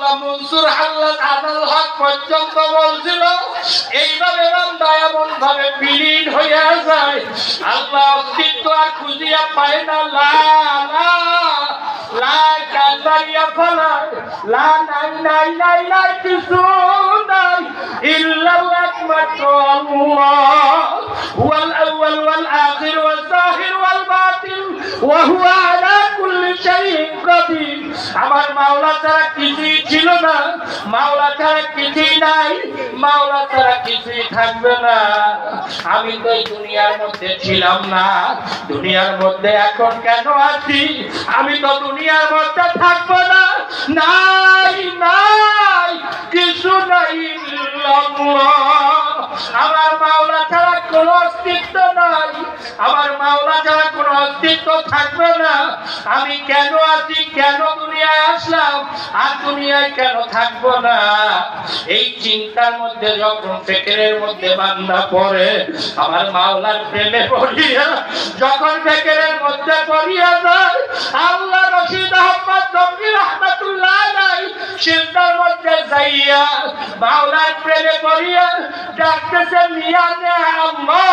মনসুর হাল্লাত খুঁজিয়া পায় না। লা নাই নাই নাই নাই, কিছু নাই। ইল্লাল্লাহ একমাত্র আল্লাহ। হুয়াল আউয়াল ওয়াল আখির আমার মাওলা ছাড়া কিছুই ছিল না। মাওলা ছাড়া কিছুই নাই, মাওলা ছাড়া কিছুই থাকবে না। আমি তো দুনিয়ার মধ্যে ছিলাম না। দুনিয়ার মধ্যে এখন কেন আছি? আমি তো দুনিয়ার মধ্যে থাকব না। নাই নাই, কিছু নাই আমার মাওলা ছাড়া কোনো অস্তিত্ব নাই। আমার মাওলা ছাড়া অস্তিত্ব থাকবে না। আমি কেন আছি, কেন দুনিয়ায় আসলাম, আর দুনিয়ায় কেন থাকব না? এই চিন্তার মধ্যে যখন ফেকেরের মধ্যে বান্দা পড়ে, আমার মাওলার প্রেমে পড়িয়া, যখন ফেকেরের মধ্যে পড়িয়া যায়, আল্লাহ রশিদ আহমদ জঙ্গি রহমতুল্লাহ নাই চিন্তার মধ্যে যাইয়া মাওলার প্রেমে পড়িয়া ডাকতেছে, মিয়া আল্লাহ